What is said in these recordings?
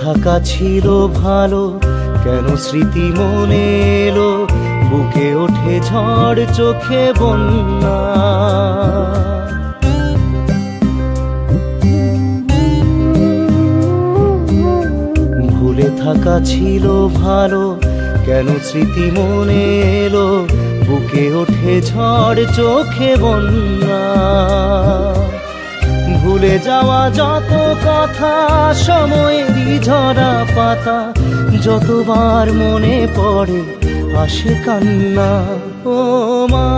থাকা ছিল ভালো, কেন স্মৃতি মনে এলো? বুকে ওঠে ঝড়, চোখে বন্যা। ভুলে থাকা ছিল ভালো, কেন স্মৃতি মনে এলো? বুকে ওঠে ঝড়, চোখে বন্যা। ভুলে যাওয়া যত কথা সময়েরই ঝরা পাতা যতবার মনে পড়ে আসে কান্না ও মা।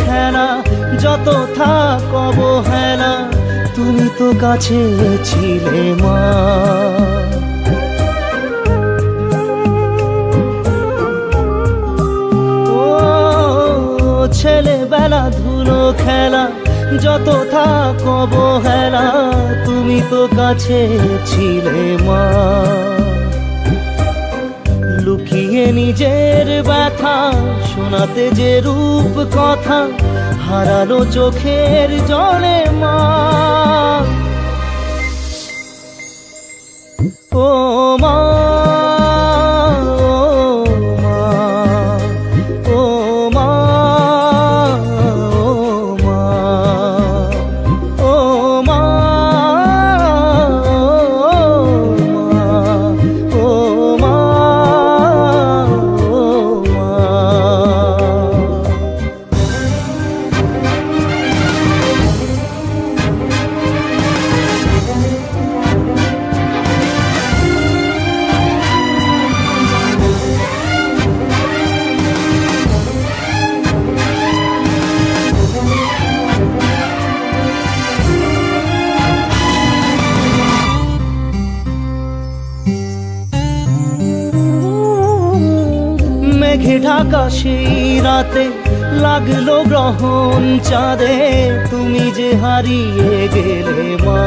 খেলা, যত থাক অবহেলা তুমি তো কাছে ছিলে মা। ছেলেবেলা ধুলো খেলা, যত থাক অবহেলা তুমি তো কাছে ছিলে মা। লুকিয়ে নিজের ব্যথা শোনাতে যে রূপ কথা হারালো চোখের জলে মা। ও মা। মেঘে ঢাকা সেই রাতে লাগল গ্রহণ চাঁদে। তুমি যে হারিয়ে গেলে মা।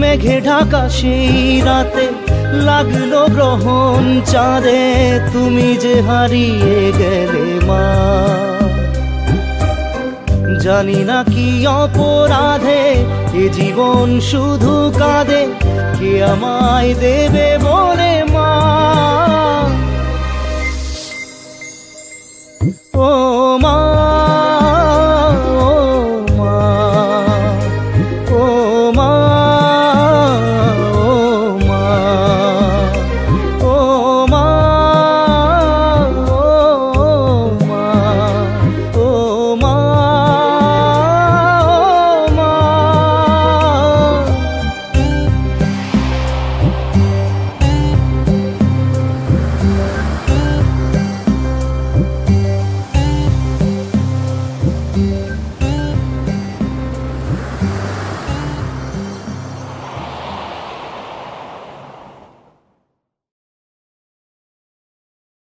মেঘে ঢাকা সেই রাতে লাগল গ্রহণ চাঁদে। তুমি যে হারিয়ে গেলে মা। জানি না কি অপরাধে এ জীবন শুধু কাঁদে। কে আমায় দেবে বলে?